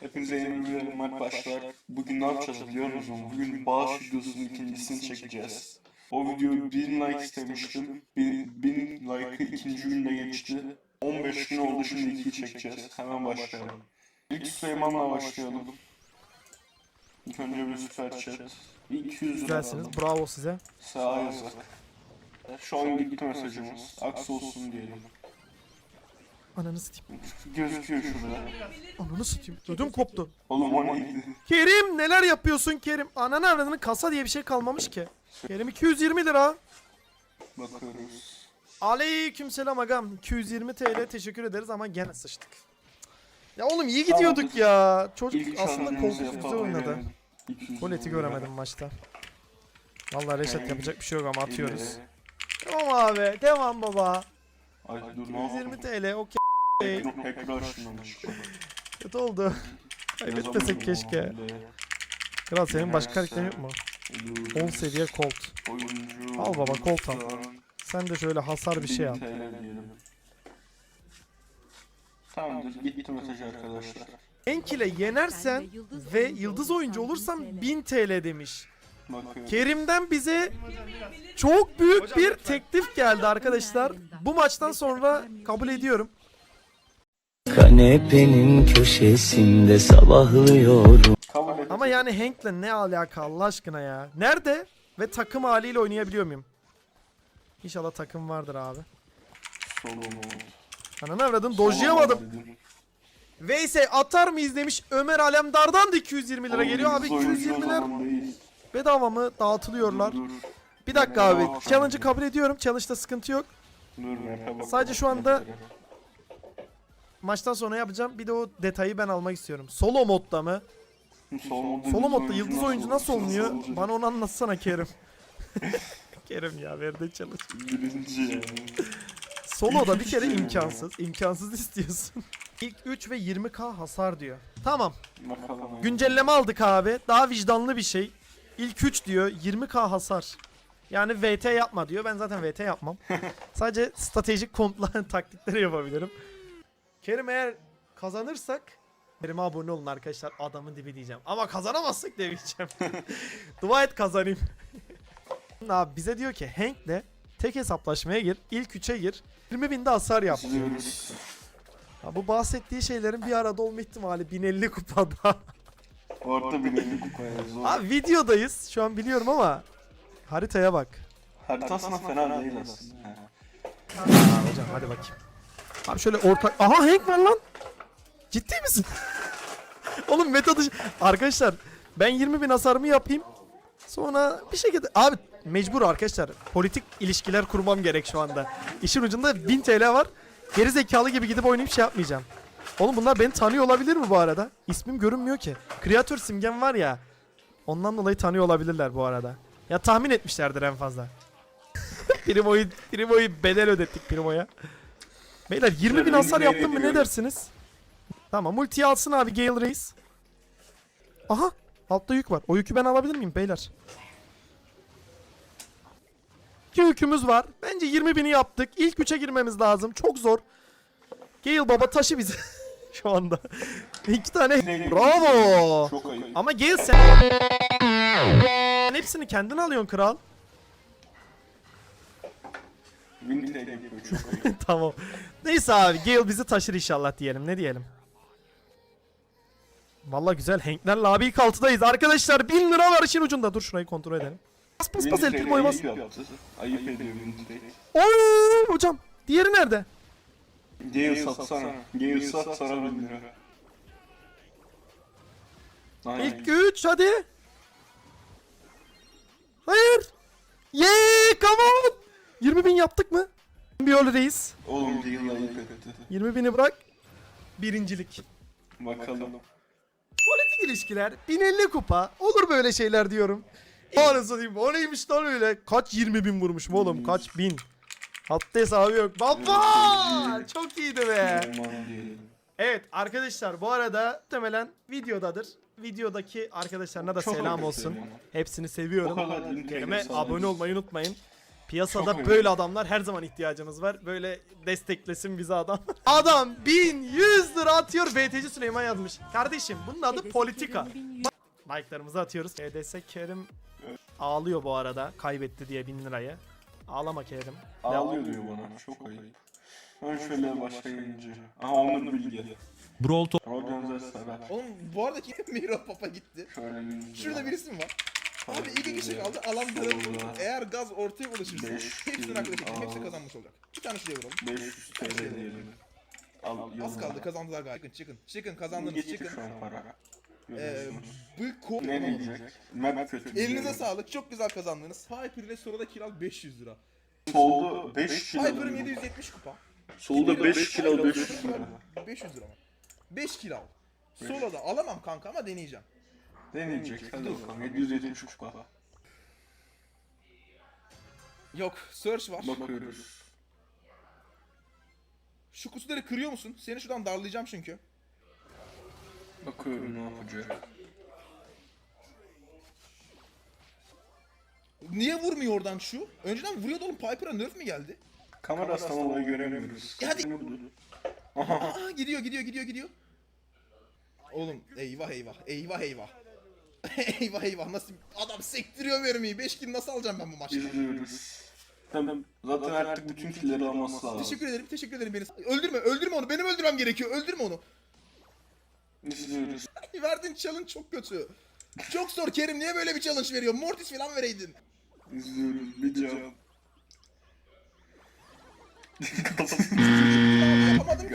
Hepinize yeni bir maç başlar. Bugün ne yapacağız biliyor musunuz? Bugün bağış videosunun ikincisini çekeceğiz. O videoyu 1000 like istemiştim. 1000 like'ı ikinci günde geçti. 15 gün oldu şimdi 2 çekeceğiz. Hemen başlayalım. İlk Süleyman'la başlayalım. İlk önce bir süper chat. 200 lira Güzelsiniz. aldım. Bravo size. Sağ yazık. Şu an gitti mesajımız. Aks olsun diyelim. Ananı satayım. Gözüküyor şurada. Ananı satayım. Ödüm koptu. Oğlum o neydi? Kerim neler yapıyorsun Kerim? Ananı avradını kasa diye bir şey kalmamış ki. Kerim 220 lira. Bakıyoruz. Aleyküm selam agam. 220 TL teşekkür ederiz ama gene sıçtık. Ya oğlum iyi gidiyorduk ya. Çocuk İlk aslında şarjımızı korkusuz güzel yapalım. oynadı. 200 Goleti lira. göremedim maçta. Vallahi reset yapacak bir şey yok ama atıyoruz. Devam abi. Devam baba. Ay dur ne 120 oldu? TL okey. Kötü oldu. Kaybetmesek keşke. Kral senin başka karakterin yok mu? 10 seviye Colt. Al baba, Colt al. Sen de şöyle hasar bir şey al. 1000 TL diyelim. Tamamdır gitti mesaj arkadaşlar. Enk ile yenersen ve yıldız oyuncu olursan 1000 TL demiş. Kerim'den bize çok büyük bir teklif geldi arkadaşlar. Bu maçtan sonra kabul ediyorum. Kanepenin köşesinde sabahlıyorum. Ama yani Hank'le ne alaka Allah aşkına ya. Nerede? Ve takım haliyle oynayabiliyor muyum? İnşallah takım vardır abi. Ananı avradın dojlayamadım. Veyse atar mıyız demiş Ömer Alemdar'dan da 220 lira geliyor abi 220'ler bedava mı dağıtılıyorlar. Bir dakika abi challenge'ı kabul ediyorum challenge'da sıkıntı yok. Dur map'e bak. Sadece şu anda- Maçtan sonra yapacağım bir de o detayı ben almak istiyorum. Solo modda mı? Solo modda, Solo modda yıldız oyuncu nasıl olunuyor? Bana onu anlatsana Kerim. Kerim ya verdi challenge. Birinci yani. Solo'da bir kere imkansız. İmkansız istiyorsun. İlk 3 ve 20k hasar diyor. Tamam. Bakalım. Güncelleme aldık abi. Daha vicdanlı bir şey. İlk 3 diyor 20k hasar. Yani VT yapma diyor. Ben zaten VT yapmam. Sadece stratejik kontla taktikleri yapabilirim. Kerim eğer kazanırsak Kerim'e abone olun arkadaşlar. Adamın dibi diyeceğim. Ama kazanamazsak demeyeceğim. Dua et kazanayım. abi bize diyor ki Hank'le tek hesaplaşmaya gir. İlk 3'e gir. 20 binde hasar yap. Ha, bu bahsettiği şeylerin bir arada olma ihtimali 1050 kupada. Orta bir elli kupaya zor. Abi videodayız şu an biliyorum ama haritaya bak. Haritasına fena değil aslında. Aa, hocam hadi bakayım. Abi şöyle ortak... Aha Hank var lan. Ciddi misin? Oğlum meta dışı... Arkadaşlar ben 20 bin hasarımı yapayım. Sonra bir şekilde... Abi mecbur arkadaşlar. Politik ilişkiler kurmam gerek şu anda. İşin ucunda 1000 TL var. Geri zekalı gibi gidip oynayıp şey yapmayacağım. Oğlum bunlar beni tanıyor olabilir mi bu arada? İsmim görünmüyor ki. Kreatör simgem var ya. Ondan dolayı tanıyor olabilirler bu arada. Ya tahmin etmişlerdir en fazla. Primo'yu Primo'yu bedel ödettik Primo'ya. Beyler 20 bin hasar yaptım mı ne dersiniz? Tamam multiyi alsın abi Gale Reis. Aha altta yük var. O yükü ben alabilir miyim beyler? İki yükümüz var. Bence 20 bini yaptık. İlk 3'e girmemiz lazım. Çok zor. Gale baba taşı bizi. Şu anda. İki tane. Bravo. Ama Gale sen... Sen hepsini kendin alıyorsun kral. 1000 TL yapıyor çok ayıp. tamam. Neyse abi Gale bizi taşır inşallah diyelim. Ne diyelim? Valla güzel. Hanklerle abi ilk altıdayız. Arkadaşlar 1000 lira var işin ucunda. Dur şurayı kontrol edelim. Bas bas bas 1000 el primoya bas. ayıp yaptı. Ayıp ediyor 1000 TL. Oo hocam. Diğeri nerede? Gale satsana. Gale sat sana 1000 lira. Aynen. İlk 3 hadi. Hayır. Yeah come on. 20 bin yaptık mı? Bir reis. Oğlum Gale ayıp etti. 20 bini bırak. Birincilik. Bakalım. Politik ilişkiler 1050 kupa olur böyle şeyler diyorum. Anasını diyeyim o neymiş lan öyle kaç 20 bin vurmuşum oğlum kaç bin. Hatta hesabı yok. Baba çok iyiydi be. Evet arkadaşlar bu arada muhtemelen videodadır. Videodaki arkadaşlarına da Çok selam olsun. Hepsini seviyorum. kadar 1000 TL Kerime sana abone olmayı unutmayın. Piyasada Çok böyle adamlar her zaman ihtiyacımız var. Böyle desteklesin bizi adam. adam 1100 lira atıyor. BTC Süleyman yazmış. Kardeşim bunun adı politika. Like'larımızı atıyoruz. EDS Kerim ağlıyor bu arada. Kaybetti diye 1000 lirayı. Ağlama Kerim. Ağlıyor diyor bana. Çok ayıp. Ben şöyle başlayınca. Aha Onur Bilge. Brawl Organize. Oğlum bu arada kim Miro Papa gitti? Şöyle bir Şurada birisi mi var? Abi iki kişi kaldı alan vuralım. Eğer gaz ortaya ulaşırsa hepsini arkadaşlar al. hepsi kazanmış olacak. Bir tane şuraya vuralım. 500 TL diyelim. Al, Az kaldı kazandılar galiba. Çıkın çıkın. Çıkın kazandınız çıkın. Ee, bu ko- Ne diyecek? Map kötü. Elinize sağlık. Çok güzel kazandınız. Hyper ile Sora'da kiral 500 lira. Solda 5 kilo. Hyper'ım 770 kupa. Solda 5 kilo 500 lira. 500 lira mı? 5 kiral. Solo'da alamam kanka ama deneyeceğim. Deneyecek. Hadi bakalım. 770 kupa. Yok, search var. Bakıyoruz. Şu kutuları kırıyor musun? Seni şuradan darlayacağım çünkü. Bakıyorum ne yapacak. Niye vurmuyor oradan şu? Önceden vuruyordu oğlum Piper'a nerf mi geldi? Kamerasından olayı göremiyoruz. Ya hadi. Ne buldu? Aa gidiyor gidiyor gidiyor gidiyor. Oğlum eyvah eyvah eyvah eyvah. eyvah eyvah nasıl adam sektiriyor mermiyi 5 kill nasıl alacağım ben bu maçta? İzliyoruz. Tamam. Zaten artık bütün killeri alması lazım. Teşekkür ederim teşekkür ederim beni. Öldürme öldürme onu benim öldürmem gerekiyor öldürme onu. İzliyoruz. Verdiğin challenge çok kötü. Çok zor Kerim niye böyle bir challenge veriyor? Mortis falan vereydin. İzliyoruz. Bir can.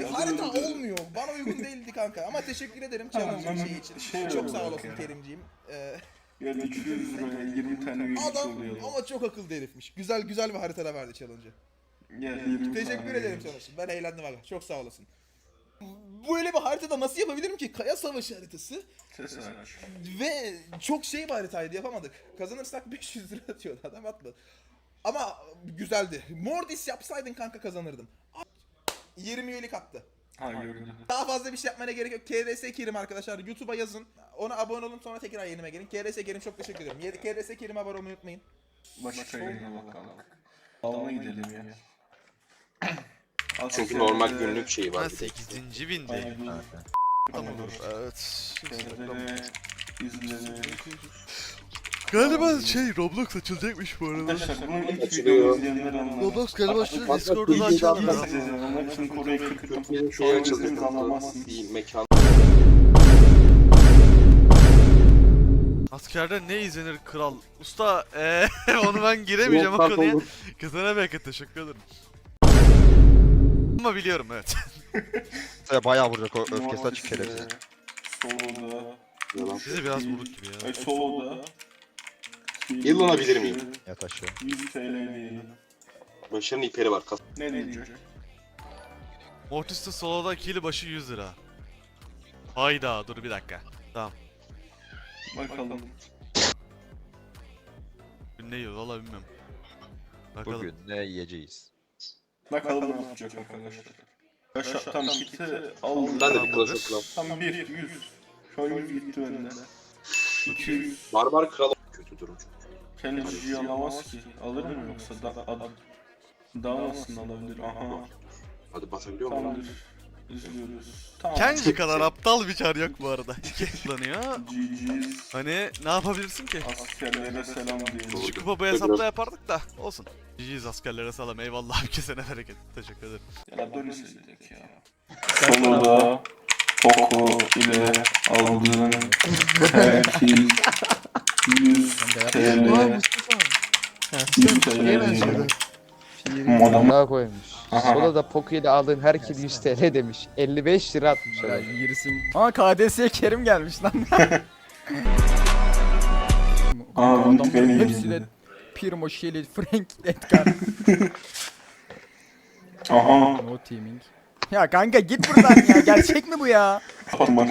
Gazlı Harita olmuyor. Bana uygun değildi kanka. Ama teşekkür ederim challenge Tamam, şey için. şey çok sağ olasın ya. Kerimciğim. Ee, Yani 200 liraya 20 tane üyelik adam oluyor. ama çok akıllı herifmiş. Güzel güzel bir haritada verdi challenge'ı. Yani 20 Teşekkür ederim. Çalışın. Ben eğlendim abi. Çok sağ olasın. Böyle bir haritada nasıl yapabilirim ki? Kaya Savaşı haritası ve çok şey bir haritaydı yapamadık. Kazanırsak 500 lira atıyordu adam atmadı. Ama güzeldi. Mordis yapsaydın kanka kazanırdım. 20 üyelik attı. Ha gördüm. Daha fazla bir şey yapmana gerek yok. KRS Kerim arkadaşlar YouTube'a yazın. Ona abone olun sonra tekrar yayınıma gelin. KRS Kerim çok teşekkür ederim. KRS Kerim'e abone olmayı unutmayın. Başka yayına bakalım. Alma gidelim ya. Çünkü normal günlük şeyi var Ha bir de. 8. bindeyim. Tamam. Evet. Kendine izlenelim. Galiba şey Roblox açılacakmış bu arada. Arkadaşlar bunun ilk Açılıyor. videomu izleyenler anlar. Roblox galiba. Bak, Discord'u da açalım. için Kore'yi kırdım. Bizim Şu an açıldı. siz anlamazsınız. Değil mekan. Askerde ne izlenir kral? Usta eee onu ben giremeyeceğim o Volkan konuya. olur. Kesene bereket teşekkür ederim. Ama biliyorum evet. Ya bayağı vuracak o öfkesi açık size, Solo'da. Yalan. Sizi biraz vurduk gibi ya. Ay Solo'da. Yıl alabilir miyim? Yat aşağı. 100 TL diyelim. Başarının iperi var. Kas. Ne diyecek? Mortis'te soloda kili başı 100 lira. Hayda dur bir dakika. Tamam. Bakalım. Ne yiyor valla bilmiyorum. Bakalım. Bugün ne yiyeceğiz? Bakalım ne yapacak arkadaşlar. Arkadaşlar tam kiti aldım. Ben de bir Clash of Clans. Tam 1, 100. Şu an 100 gitti benden. 200. Barbar kral. Kötü durum çünkü. Challenge'yi alamaz ki. Alır mı yoksa da ad daha nasıl alabilir? Aha. Hadi basabiliyor muyum? Tamamdır. İzliyoruz. Tamam. Kenji kadar aptal bir çar yok bu arada. Kullanıyor. GG's. Hani ne yapabilirsin ki? Askerlere selam diyelim. Şu kupa bu hesapla yapardık da olsun. GG's askerlere salam eyvallah bir kesene bereket. Teşekkür ederim. Ya dönüşseydik ya. Solo'da Poco ile aldığın terkil 100 TL 100 TL Modem Daha koymuş. Aha. Sola da Poco ile aldığın her kill 100 TL demiş. 55 lira atmış Ya adam. yerisin. Aa KDS'ye Kerim gelmiş lan. Aa, Adamların benim hepsi de gibi. Pirmo, Shelly, Frank, Edgar. Aha. no teaming. Ya kanka git buradan ya. Gerçek mi bu ya?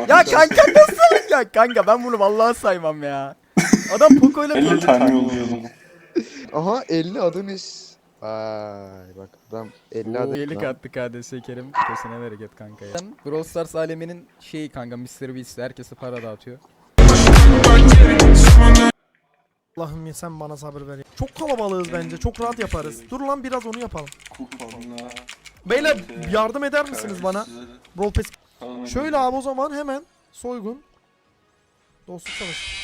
Ya kanka nasıl? Ya kanka ben bunu vallahi saymam ya. Adam Poco ile 50 tane yollayalım. Aha 50 Adonis. Vay bak adam 50 Oo, adet Yelik attı KDS Kerim. Kesene bereket kanka ya. Brawl Stars aleminin şeyi kanka Mr. Beast herkese para dağıtıyor. Allah'ım ya sen bana sabır ver ya. Çok kalabalığız bence. Çok rahat yaparız. Dur lan biraz onu yapalım. Beyler yardım eder misiniz bana? Roll pass. Şöyle abi o zaman hemen soygun. Dostluk savaşı.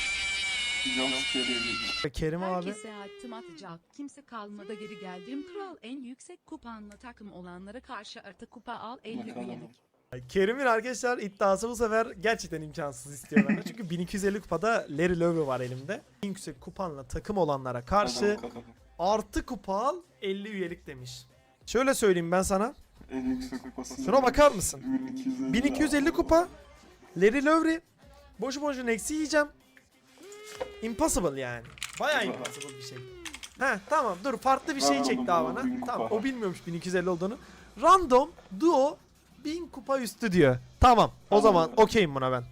Jumpscare'e Kerim abi. Herkese attım atacak. Kimse kalmadı geri geldim. Kral en yüksek kupanla takım olanlara karşı artı kupa al 50 Bakalım. üyelik. Kerim'in arkadaşlar iddiası bu sefer gerçekten imkansız istiyor benden. Çünkü 1250 kupada Larry Löwe var elimde. En yüksek kupanla takım olanlara karşı bakalım. artı kupa al 50 üyelik demiş. Şöyle söyleyeyim ben sana. En yüksek kupası. Şuna bakar mısın? 1250. 1250 kupa. Larry Löwe. Boşu boşuna eksi yiyeceğim. Impossible yani. Baya Güzel. impossible bir şey. He tamam dur farklı bir şey çek daha bana. Tamam o bilmiyormuş 1250 olduğunu. Random duo 1000 kupa üstü diyor. Tamam o zaman okeyim buna ben.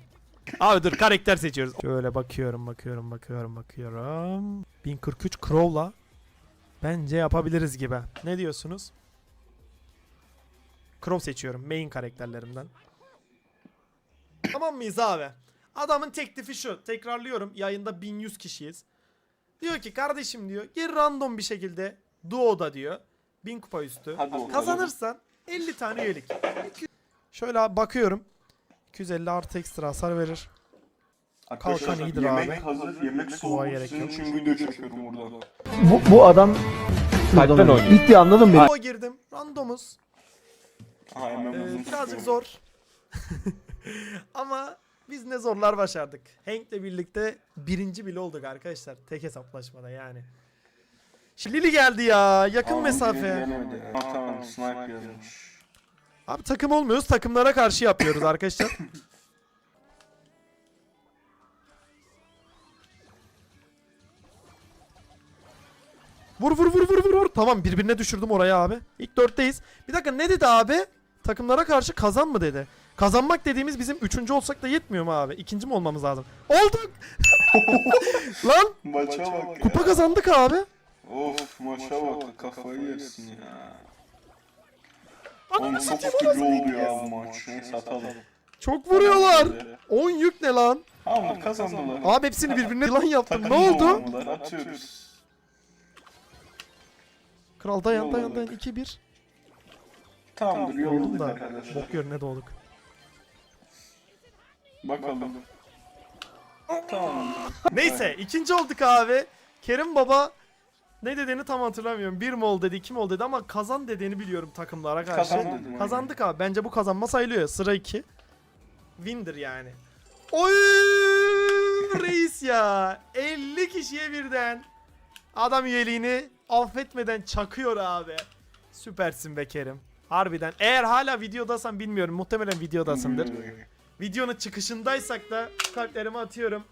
Abi dur karakter seçiyoruz. Şöyle bakıyorum bakıyorum bakıyorum bakıyorum. 1043 Crow'la bence yapabiliriz gibi. Ne diyorsunuz? Crow seçiyorum main karakterlerimden. Tamam mıyız abi? Adamın teklifi şu. Tekrarlıyorum. Yayında 1100 kişiyiz. Diyor ki kardeşim diyor gir random bir şekilde duo'da diyor. 1000 kupa üstü. Hadi. Kazanırsan 50 tane üyelik. Şöyle abi bakıyorum. 250 artı ekstra hasar verir. Kalkan iyidir yemek abi. hazır, yemek soğuk. gerek Sizin yok. için video çekiyorum burada. Bu, bu adam kalpten oynuyor. Bitti anladın mı? Duo girdim. Randomuz. Aha hemen Ee, birazcık zor. Ama biz ne zorlar başardık. Hank'le birlikte birinci bile olduk arkadaşlar. Tek hesaplaşmada yani. Şimdi Lili geldi ya. Yakın mesafe. Ha, tamam sniper yazmış. Abi takım olmuyoruz. Takımlara karşı yapıyoruz arkadaşlar. Vur vur vur vur vur vur. Tamam birbirine düşürdüm oraya abi. İlk dörtteyiz. Bir dakika ne dedi abi? Takımlara karşı kazan mı dedi? Kazanmak dediğimiz bizim üçüncü olsak da yetmiyor mu abi? İkinci mi olmamız lazım? Olduk! Lan Maça bak ya. kupa kazandık abi. Of maça bak kafayı yersin ya. Oğlum çok değil ya bu maç. Neyse atalım. Çok vuruyorlar. 10 yük ne lan? Tamam kazandılar. Abi hepsini birbirine yılan yaptım. Ne oldu? Atıyoruz. Kral dayan dayan dayan 2-1. Tamamdır yolladık da arkadaşlar. bok yerine doğduk. Bakalım. Tamam. Neyse ikinci olduk abi. Kerim Baba ne dediğini tam hatırlamıyorum. Bir mi ol dedi, iki mi ol dedi ama kazan dediğini biliyorum takımlara karşı. Kazan dedim. Kazandık abi. Bence bu kazanma sayılıyor. Sıra 2. Win'dir yani. Oy reis ya. 50 kişiye birden adam üyeliğini affetmeden çakıyor abi. Süpersin be Kerim. Harbiden. Eğer hala videodasan bilmiyorum. Muhtemelen videodasındır. Videonun çıkışındaysak da kalplerimi atıyorum.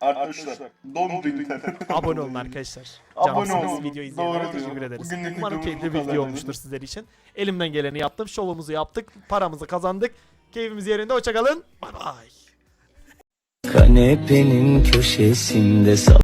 Arkadaşlar dondu internet. Abone olun arkadaşlar. Abone olun. video izleyenlere teşekkür ederiz. Bugünlük Umarım keyifli bir video olmuştur sizler için. Elimden geleni yaptım. Şovumuzu yaptık. Paramızı kazandık. Keyfimiz yerinde. Hoşçakalın. Bay bay. Kanepenin köşesinde